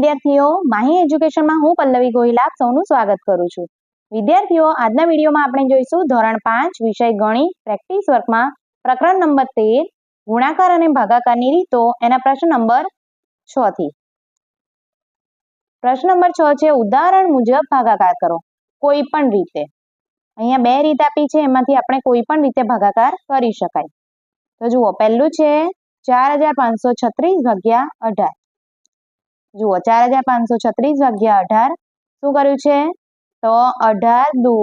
વિદ્યાર્થીઓ, માહી એજ્યુકેશનમાં હું પલ્લવી ગોહિલા સૌનું સ્વાગત કરું છું. વિદ્યાર્થીઓ, આજના વિડીયોમાં આપણે જોઈશું ધોરણ પાંચ, વિષય ગણિત, પ્રેક્ટિસ વર્કમાં પ્રકરણ નંબર તેર, ગુણાકાર અને ભાગાકારની રીતો, એના પ્રશ્ન નંબર છ થી. પ્રશ્ન નંબર છ છે, ઉદાહરણ મુજબ ભાગાકાર કરો, કોઈ પણ રીતે. અહીંયા બે રીત આપી છે, એમાંથી આપણે કોઈ પણ રીતે ભાગાકાર કરી શકાય. તો જુઓ, પહેલું છે, ચાર હજાર પાંચસો છત્રીસ ભાગ્યા અઢાર. જુઓ, ચાર હજાર પાંચસો છત્રીસ જગ્યા અઢાર, શું કર્યું છે? તો અઢાર દુ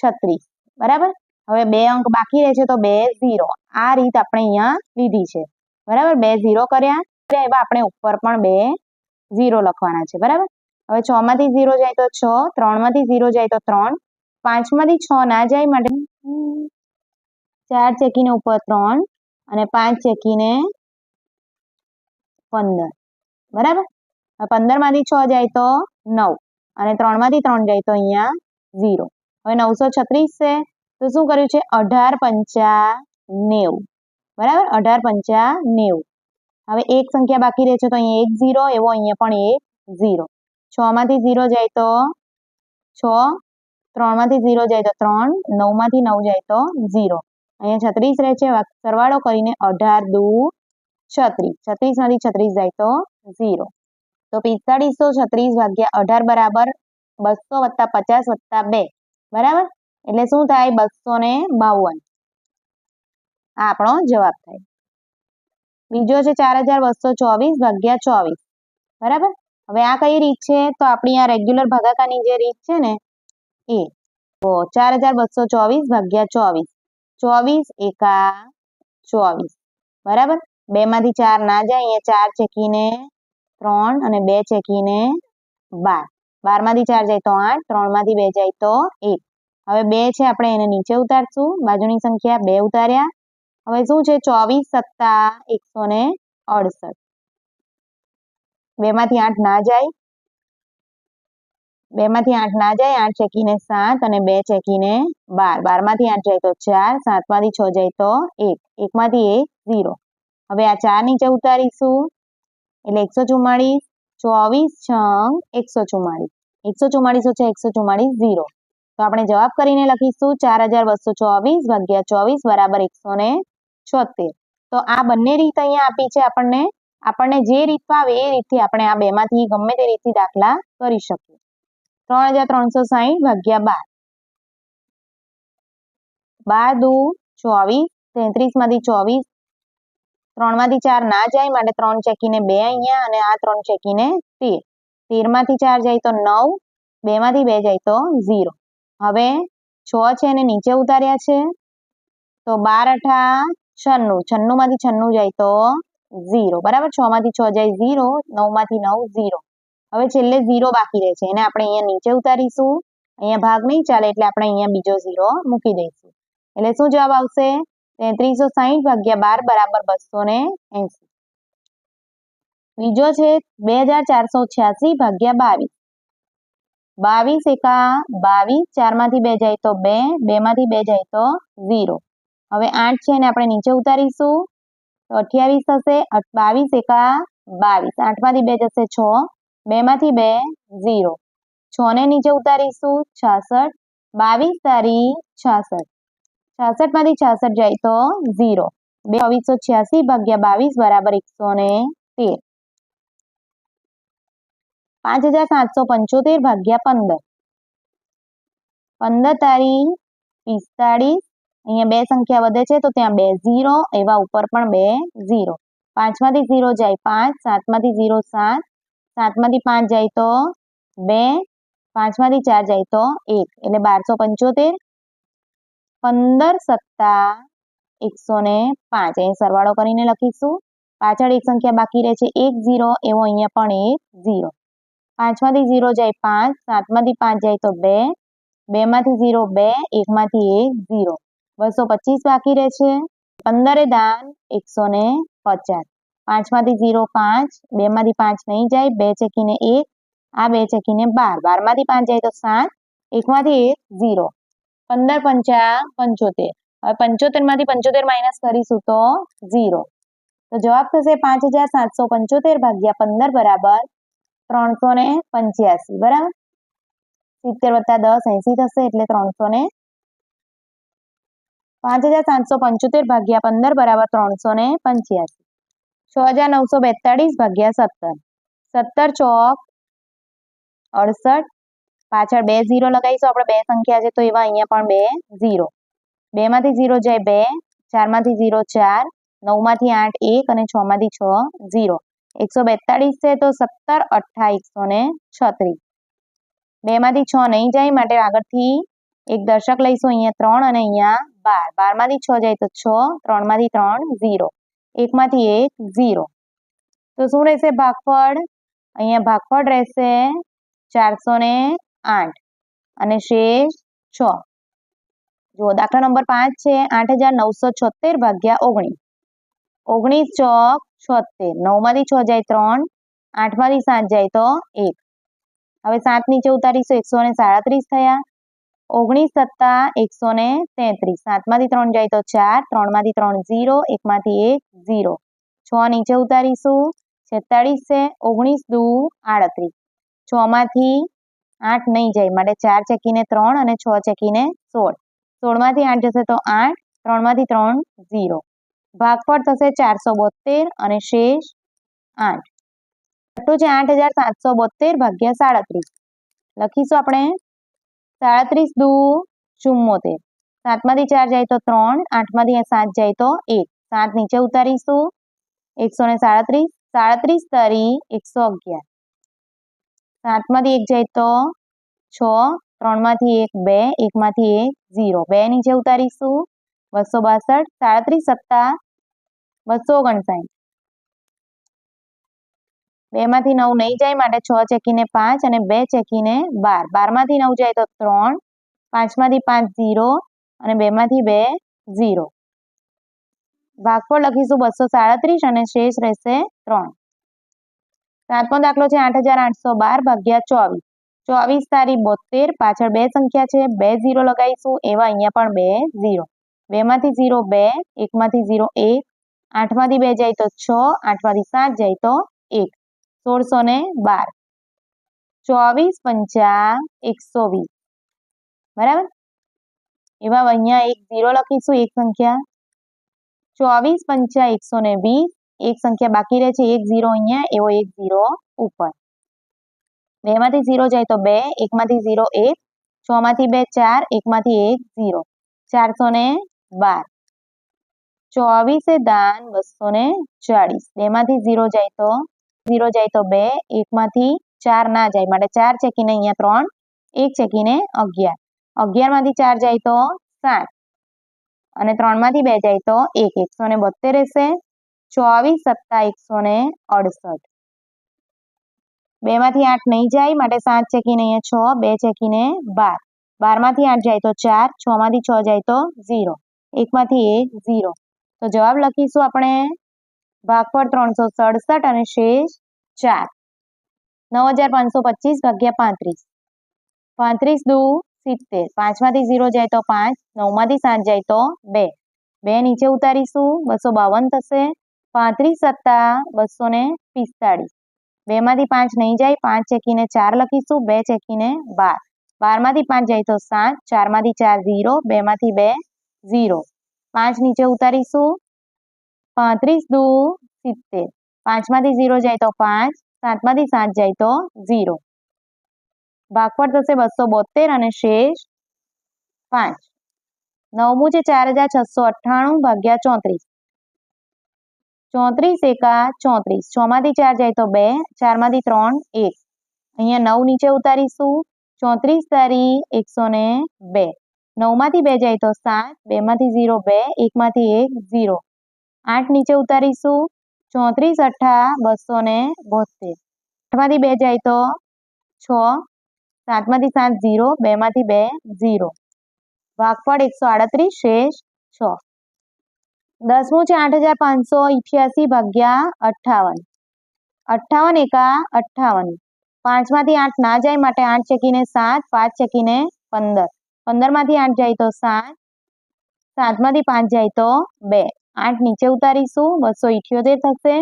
છત્રીસ, બરાબર? હવે બે અંક બાકી રહે છે તો બે ઝીરો. આ રીત આપણે અહીંયા લીધી છે. બરાબર? બે ઝીરો કર્યા એવા આપણે ઉપર પણ બે ઝીરો લખવાના છે, બરાબર? હવે છ માંથી ઝીરો જાય તો છ, ત્રણમાંથી ઝીરો જાય તો ત્રણ, પાંચમાંથી છ ના જાય માટે ચાર ચેકીને ઉપર ત્રણ અને પાંચ ચેકીને પંદર, બરાબર? પંદરમાંથી છ જાય તો નવ અને ત્રણમાંથી ત્રણ જાય તો અહીંયા ઝીરો. હવે નવસો છત્રીસ છે, તો શું કર્યું છે? અઢાર પંચા નેવું. બરાબર? અઢાર પંચા નેવું. હવે એક સંખ્યા બાકી રહે છે તો અહીંયા એક ઝીરો, એવો અહીંયા પણ એક ઝીરો. છ માંથી ઝીરો જાય તો છ ત્રણમાંથી ઝીરો જાય તો ત્રણ નવમાંથી નવ જાય તો ઝીરો. અહીંયા છત્રીસ રહે છે સરવાળો કરીને અઢાર દુ છત્રીસ. છત્રીસમાંથી છત્રીસ જાય તો ઝીરો. તો પિસ્તાળીસો છત્રીસ ભાગ્યા અઢાર બરાબર બસો વત્તા પચાસ વત્તા બે. બરાબર? એટલે શું થાય? બસો ને બાવન. આ આપણો જવાબ થાય. બીજો છે ચાર હજાર બસો ચોવીસ ભાગ્યા ચોવીસ. બરાબર? હવે આ કઈ રીત છે? તો આપણી આ રેગ્યુલર ભાગાકારની જે રીત છે ને, એ. તો ચાર હજાર બસો ચોવીસ ભાગ્યા ચોવીસ. ચોવીસ એકા ચોવીસ. બરાબર? બે માંથી ચાર ના જાય, અહીંયા ચાર ચેકીને ત્રણ અને બે ચેકીને બાર. બારમાંથી ચાર જાય તો આઠ ત્રણમાંથી બે જાય તો એક. હવે બે છે, આપણે એને નીચે ઉતારશું. બાજુની સંખ્યા બે ઉતાર્યા. હવે શું છે, ચોવીસ સત્તા એકસો ને અડસઠ. બે માંથી આઠ ના જાય. બે માંથી આઠ ના જાય, આઠ ચેકીને સાત અને બે ચેકીને બાર. બારમાંથી આઠ જાય તો ચાર સાતમાંથી છ જાય તો એક. એક માંથી એક, ઝીરો. હવે આ ચાર નીચે ઉતારીશું. એટલે એકસો ચુમ્માળીસ ચોવીસ છંગ એકસો ચુમ્માળીસ એકસો ચુમ્માળીસ છે એકસો ચુમ્માળીસ ઝીરો. તો આપણે જવાબ કરીને લખીશું ચાર હજાર બસો ચોવીસ ભાગ્યા ચોવીસ બરાબર એકસો ને છોતેર. તો આ બંને રીત અહીંયા આપી છે આપણને. આપણને જે રીત આવે એ રીતથી આપણે આ બેમાંથી ગમે તે રીતથી દાખલા કરી શકીએ. ત્રણ હજાર ત્રણસો સાહીઠ ભાગ્યા બાર. બાર દુ ચોવીસ તેત્રીસમાંથી ચોવીસ ત્રણમાંથી ચાર ના જાય માટે ત્રણ ચેકીને બે અહીંયા અને આ ત્રણ ચેકીને તેર. તેરમાંથી ચાર જાય તો નવ બે માંથી બે જાય તો ઝીરો. હવે છ છે એને નીચે ઉતાર્યા છે તો બાર, અઠા, છન્નું. છન્નું માંથી છન્નું જાય તો ઝીરો. બરાબર? છ માંથી છ જાય ઝીરો નવમાંથી નવ ઝીરો. હવે છેલ્લે ઝીરો બાકી રહે છે. એને આપણે અહીંયા નીચે ઉતારીશું. અહીંયા ભાગ નહીં ચાલે એટલે આપણે અહીંયા બીજો ઝીરો મૂકી દઈશું. એટલે શું જવાબ આવશે? તેત્રીસો સાહીઠ ભાગ્યા બાર બરાબર બસો ને એસી. બીજો છે બે હજાર ચારસો છ્યાસી ભાગ્યા બાવીસ. બાવીસ એકા બાવીસ ચારમાંથી બે જાય તો બે બે માંથી બે જાય તો ઝીરો. હવે આઠ છે એને આપણે નીચે ઉતારીશું. તો અઠ્યાવીસ થશે બાવીસ એકા બાવીસ. આઠમાંથી બે જશે છ બે માંથી બે ઝીરો. છ ને નીચે ઉતારીશું, છાસઠ. બાવીસ તારી છાસઠ. છાસઠમાંથી છાસઠ જાય તો ઝીરો. બે ચોવીસો છ્યાસી ભાગ્યા બાવીસ બરાબર એકસો ને તેર. પાંચ હજાર સાતસો પંચોતેર ભાગ્યા પંદર. પંદર તારી પિસ્તાળીસ. અહીંયા બે સંખ્યા વધે છે તો ત્યાં બે ઝીરો, એવા ઉપર પણ બે ઝીરો. પાંચમાંથી ઝીરો જાય પાંચ, સાતમાંથી ઝીરો સાત. સાતમાંથી પાંચ જાય તો બે, પાંચમાંથી ચાર જાય તો એક. એટલે બારસો પંચોતેર પંદર સત્તા એકસો ને પાંચ. અહીં સરવાળો કરીને લખીશું. પાછળ એક સંખ્યા બાકી રહે છે. એક ઝીરો, એવો અહીંયા પણ એક ઝીરો. પાંચમાંથી ઝીરો જાય પાંચ, સાતમાંથી પાંચ જાય તો બે. બેમાંથી ઝીરો બે, એકમાંથી એક ઝીરો. બસો પચીસ બાકી રહે છે. પંદરે દાન એકસો ને પચાસ. પાંચમાંથી ઝીરો પાંચ, બેમાંથી પાંચ નહીં જાય. બે ચેકીને એક, આ બે ચેકીને બાર. બારમાંથી પાંચ જાય તો સાત. એકમાંથી એક ઝીરો. પંદર પંચા પંચોતેર. હવે પંચોતેરમાંથી પંચોતેર માઇનસ કરીશું તો ઝીરો તો જવાબ થશે પાંચ હજાર સાતસો પંચોતેર ભાગ્યા પંદર બરાબર ત્રણસો ને પંચ્યાસી. બરાબર? સિત્તેર વત્તા દસ એસી થશે એટલે ત્રણસો ને પાંચ હજાર સાતસો પંચોતેર ભાગ્યા પંદર બરાબર ત્રણસો ને પંચ્યાસી. છ હજાર નવસો બેતાળીસ ભાગ્યા સત્તર. સત્તર ચોક અડસઠ પાછળ બે ઝીરો લગાવીશું. આપણે બે સંખ્યા છે તો એવા અહીંયા પણ બે ઝીરો. બેમાંથી ઝીરો જાય બે, ચારમાંથી ઝીરો ચાર, નવમાંથી આઠ એક અને છ માંથી છ ઝીરો. એકસો બેતાળીસ છે તો સત્તર, અઠ્ઠા, એકસો ને છત્રીસ. બેમાંથી છ નહીં જાય માટે આગળથી એક દર્શક લઈશું. અહીંયા ત્રણ અને અહીંયા બાર. બારમાંથી છ જાય તો છ, ત્રણમાંથી ત્રણ ઝીરો. એકમાંથી એક ઝીરો. તો શું રહેશે? ભાગફળ. અહીંયા ભાગફળ રહેશે ચારસો ને આઠ. અને શેષ છ. જુઓ, દાખલા નંબર પાંચ છે, આઠ હજાર નવસો છોતેર ભાગ્યા ઓગણીસ. ઓગણીસ ચોક છોતેર નવમાંથી છ જાય ત્રણ, આઠમાંથી સાત જાય તો એક. હવે સાત નીચે ઉતારીશું, એકસો ને સાડત્રીસ થયા. ઓગણીસ સત્તા, એકસો ને તેત્રીસ. સાતમાંથી ત્રણ જાય તો ચાર, ત્રણમાંથી ત્રણ ઝીરો, એકમાંથી એક ઝીરો. છ નીચે ઉતારીશું, છેતાળીસ છે, ઓગણીસ દુ આડત્રીસ. છ માંથી આઠ નહીં જાય. માટે ચાર ચેકીને ત્રણ અને છ ચેકીને સોળ. સોળમાંથી આઠ જશે તો આઠ, ત્રણમાંથી ત્રણ ઝીરો. ભાગફળ થશે ચારસો બોતેર અને શેષ આઠ. છઠ્ઠું છે આઠ હજાર સાતસો બોતેર ભાગ્યા સાડત્રીસ. લખીશું આપણે? સાડત્રીસ દુ ચુમ્મોતેર સાતમાંથી ચાર જાય તો ત્રણ, આઠમાંથી સાત જાય તો એક. સાત નીચે ઉતારીશું. એકસો ને સાડત્રીસ. સાડત્રીસ તરી એકસો અગિયાર. સાતમાંથી એક જાય તો છ, ત્રણમાંથી એક, બે, એકમાંથી એક, ઝીરો. બે નીચે ઉતારીશું. બસો બાસઠ, સાડત્રીસ સત્તા બસો ઓગણસાઠ. બેમાંથી નવ નહીં જાય, માટે છ ચેકીને પાંચ અને બે ચેકીને બાર. બારમાંથી નવ જાય તો ત્રણ, પાંચમાંથી પાંચ ઝીરો અને બેમાંથી બે ઝીરો. ભાગફળ લખીશું બસો સાડત્રીસ અને શેષ રહેશે ત્રણ. સાતમો દાખલો છે આઠ હજાર આઠસો બાર ભાગ્યા ચોવીસ. ચોવીસ તારીખ બોતેર પાછળ બે સંખ્યા છે, બે ઝીરો લગાવીશું, એવા અહીંયા પણ બે ઝીરો. બેમાંથી ઝીરો બે, એકમાંથી ઝીરો એક, આઠમાંથી બે જાય તો છ, આઠમાંથી સાત જાય તો એક. સોળસો ને બાર. ચોવીસ પંચા એકસો વીસ. બરાબર? એવા અહીંયા એક ઝીરો લખીશું, એક સંખ્યા. ચોવીસ પંચા એકસો ને વીસ એક સંખ્યા બાકી રહે છે, એક ઝીરો અહીંયા, એવો એક ઝીરો ઉપર. બેમાંથી ઝીરો જાય તો બે એકમાંથી ઝીરો એક, છ માંથી બે ચાર એકમાંથી એક ઝીરો ચારસો ને બાર. ચોવીસે દાન બસો ને ચાળીસ. બેમાંથી ઝીરો જાય તો ઝીરો જાય તો બે એકમાંથી ચાર ના જાય. માટે ચાર ચેકીને અહીંયા ત્રણ, એક ચેકીને અગિયાર. અગિયારમાંથી ચાર જાય તો સાત. અને ત્રણમાંથી બે જાય તો એક, એકસો ને બોતેર રહેશે. ચોવીસ સત્તા એકસો ને અડસઠ. બેમાંથી આઠ નહીં જાય, માટે સાત ચેકીને અહીંયા છ, બે ચેકીને બાર. બારમાંથી આઠ જાય તો ચાર છ માંથી છ જાય તો ઝીરો. એકમાંથી એક ઝીરો. તો જવાબ લખીશું આપણે ભાગફળ ત્રણસો સડસઠ અને શેષ ચાર. નવ હજાર પાંચસો પચીસ ભાગ્યા પાંત્રીસ. પાંત્રીસ દુ સિત્તેર. પાંચમાંથી ઝીરો જાય તો પાંચ, નવમાંથી સાત જાય તો બે. બે નીચે ઉતારીશું, બસો બાવન થશે. પાંત્રીસ સત્તા બસો ને પિસ્તાળીસ. બેમાંથી પાંચ નહીં જાય, પાંચ ચેકીને ચાર લખીશું, બે ચેકીને બાર. બારમાંથી પાંચ જાય તો સાત, ચારમાંથી ચાર ઝીરો, બેમાંથી બે ઝીરો. પાંચ નીચે ઉતારીશું, પાંત્રીસ દુ સિત્તેર. પાંચમાંથી ઝીરો જાય તો પાંચ, સાતમાંથી સાત જાય તો ઝીરો. ભાગફળ થશે બસો બોતેર અને શેષ પાંચ. નવમું છે ચાર હજાર છસો અઠ્ઠાણું ભાગ્યા ચોત્રીસ. ચોત્રીસ એકા ચોત્રીસ. છ માંથી ચાર જાય તો બે, ચારમાંથી ત્રણ, એક. અહીંયા નવ નીચે ઉતારીશું. ચોત્રીસ તારી એકસો ને બે. નવમાંથી બે જાય તો સાત, બેમાંથી ઝીરો બે, એકમાંથી એક ઝીરો. આઠ નીચે ઉતારીશું. ચોત્રીસ અઠ્ઠા બસો ને બોતેર આઠમાંથી બે જાય તો છ, સાતમાંથી સાત ઝીરો, બેમાંથી બે ઝીરો. ભાગફળ એકસો આડત્રીસ, શેષ છ. દસમું છે આઠ હજાર પાંચસો ઇઠ્યાસી ભાગ્યા અઠ્ઠાવન. અઠ્ઠાવન એકા અઠ્ઠાવન. પાંચમાંથી આઠ ના જાય માટે આઠ ચકીને સાત, પાંચ ચકીને પંદર. પંદરમાંથી આઠ જાય તો સાત. સાતમાંથી પાંચ જાય તો બે. આઠ નીચે ઉતારીશું, બસો ઇઠ્યોતેર થશે.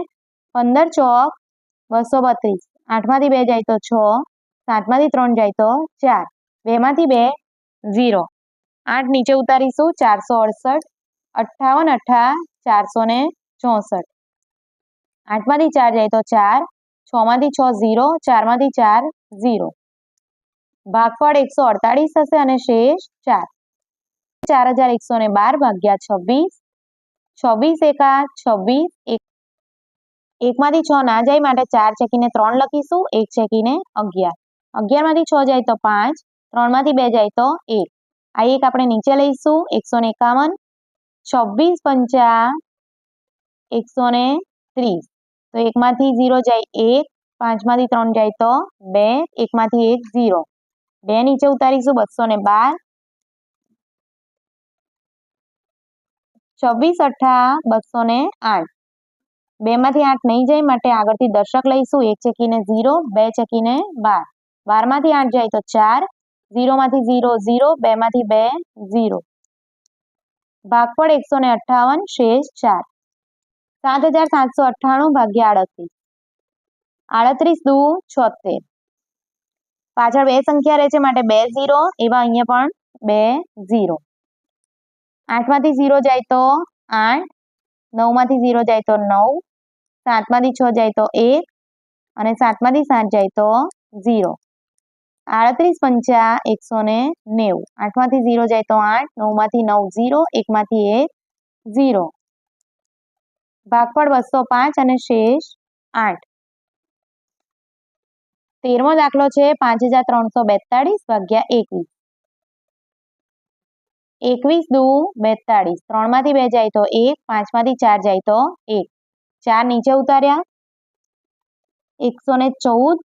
પંદર ચોક, બસો બત્રીસ. આઠમાંથી બે જાય તો છ. સાતમાંથી ત્રણ જાય તો ચાર. બેમાંથી બે, ઝીરો. આઠ નીચે ઉતારીશું, ચારસો અડસઠ. અઠ્ઠાવન અઠ્ઠા ચારસો ને ચોસઠ. આઠમાંથી ચાર જાય તો ચાર, છમાંથી છ ઝીરો, ચારમાંથી ચાર ઝીરો. ભાગફળ એકસો અડતાળીસ થશે અને શેષ ચાર. ચાર હજાર એકસો ને બાર ભાગ્યા છવ્વીસ. છવ્વીસ એકા છવ્વીસ, એક. એકમાંથી છ ના જાય માટે ચાર ચેકીને ત્રણ લખીશું, એક ચેકીને અગિયાર. અગિયારમાંથી છ જાય તો પાંચ, ત્રણમાંથી બે જાય તો એક. આ એક આપણે નીચે લઈશું, એકસો ને એકાવન છવ્વીસ પંચા એકસો ને ત્રીસ. તો એકમાંથી ઝીરો જાય એક, પાંચમાંથી ત્રણ જાય તો બે, એકમાંથી એક ઝીરો. બે નીચે ઉતારીશું બસો ને બાર. છવ્વીસ અઠ્ઠા બસો ને આઠ. બેમાંથી આઠ નહીં જાય માટે આગળથી દર્શક લઈશું. એક ચેકીને ઝીરો, બે ચેકીને બાર. બારમાંથી આઠ જાય તો ચાર. ઝીરોમાંથી ઝીરો ઝીરો. બેમાંથી બે, ઝીરો. ભાગફળ એકસો ને અઠ્ઠાવન શેષ ચાર. સાત હજાર સાતસો અઠ્ઠાણું ભાગ્યા આડત્રીસ. આડત્રીસ દુ છોતેર. પાછળ બે સંખ્યા રહે છે માટે બે ઝીરો, એવા અહીંયા પણ બે ઝીરો. આઠમાંથી ઝીરો જાય તો આઠ, નવમાંથી ઝીરો જાય તો નવ, સાતમાંથી છ જાય તો એક, અને સાતમાંથી સાત જાય તો ઝીરો. આડત્રીસ પંચા એકસો ને નેવું. આઠમાંથી ઝીરો જાય તો આઠ, નવમાંથી નવ ઝીરો, એકમાંથી એક ઝીરો. ભાગફળ બસો પાંચ અને શેષ આઠ. તેરમો દાખલો છે પાંચ હજાર ત્રણસો બેતાળીસ ભાગ્યા એકવીસ. એકવીસ દુ બેતાળીસ. ત્રણમાંથી બે જાય તો એક, પાંચમાંથી ચાર જાય તો એક. ચાર નીચે ઉતાર્યા. એકસો ને ચૌદ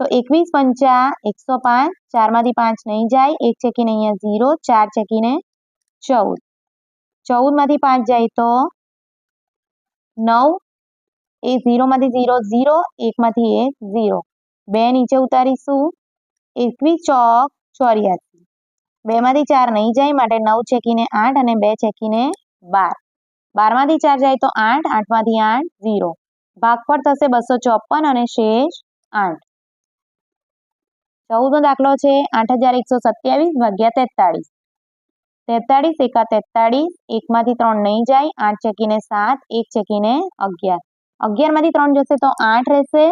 તો એકવીસ પંચા એકસો પાંચ, ચારમાંથી પાંચ નહીં જાય, એક ચકીને અહીંયા ઝીરો ચાર ચેકીને ચૌદ. ચૌદમાંથી પાંચ જાય તો નવ, એ ઝીરોમાંથી ઝીરો ઝીરો એકમાંથી એક ઝીરો બે નીચે ઉતારીશું, એકવીસ ચોક ચોર્યાસી. બેમાંથી ચાર નહીં જાય, માટે નવ ચેકીને આઠ અને બે ચેકીને બાર. બારમાંથી ચાર જાય તો આઠ, આઠમાંથી આઠ ઝીરો ભાગફળ થશે બસો ચોપન અને શેષ આઠ. ચૌદમો દાખલો છે આઠ હજાર એકસો સત્યાવીસ ભાગ્યા તેતાળીસ. તેતાળીસ એકા તેતાળીસ, એકમાંથી ત્રણ નહીં જાય, આઠ ચકીને સાત, એક ચકીને અગિયાર. અગિયારમાંથી ત્રણ જશે તો આઠ રહેશે,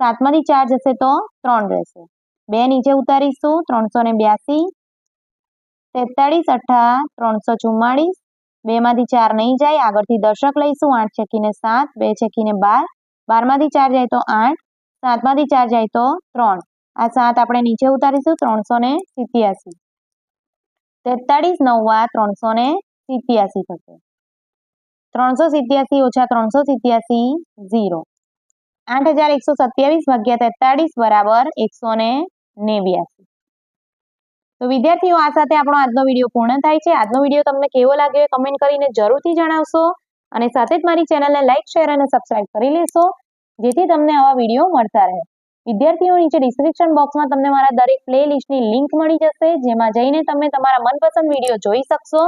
સાતમાંથી ચાર જશે તો ત્રણ રહેશે. બે નીચે ઉતારીશું, ત્રણસો ને બ્યાસી. તેતાળીસ અઠ્ઠા ત્રણસો ચુમ્માળીસ. બેમાંથી ચાર નહીં જાય, આગળથી દશક લઈશું, આઠ ચકીને સાત, બે ચેકીને બાર. બારમાંથી ચાર જાય તો આઠ, સાતમાંથી ચાર જાય તો ત્રણ. આ સાત આપણે નીચે ઉતારીશું ત્રણસો ને સિત્યાસી. તેતાળીસ નવવા ત્રણસો ને સિત્યાસી થશે. ત્રણસો સિત્યાસી ઓછા ત્રણસો સિત્યાસી, ઝીરો. આઠ હજાર એકસો સત્યાવીસ ભાગ્યા તેતાળીસ બરાબર એકસો ને નેવ્યાસી. તો વિદ્યાર્થીઓ, આ સાથે આપણો આજનો વીડિયો પૂર્ણ થાય છે. આજનો વીડિયો તમને કેવો લાગ્યો કમેન્ટ કરીને જરૂરથી જણાવશો અને સાથે જ મારી ચેનલને લાઇક શેર અને સબસ્ક્રાઇબ કરી લેશો, જેથી તમને આવા વીડિયો મળતા રહે. વિદ્યાર્થીઓ નીચે ડિસ્ક્રિપ્શન બોક્સમાં તમને મારા દરેક પ્લે લિસ્ટની લિંક મળી જશે, જેમાં જઈને તમે તમારા મનપસંદ વીડિયો જોઈ શકશો.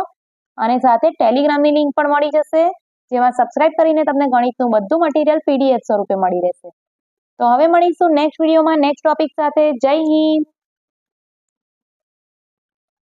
અને સાથે ટેલિગ્રામની લિંક પણ મળી જશે, જેમાં સબસ્ક્રાઇબ કરીને તમને ગણિતનું બધું મટીરિયલ પીડીએફ સ્વરૂપે મળી રહેશે. તો હવે મળીશું નેક્સ્ટ વિડીયોમાં નેક્સ્ટ ટોપિક સાથે. જય હિન્દ!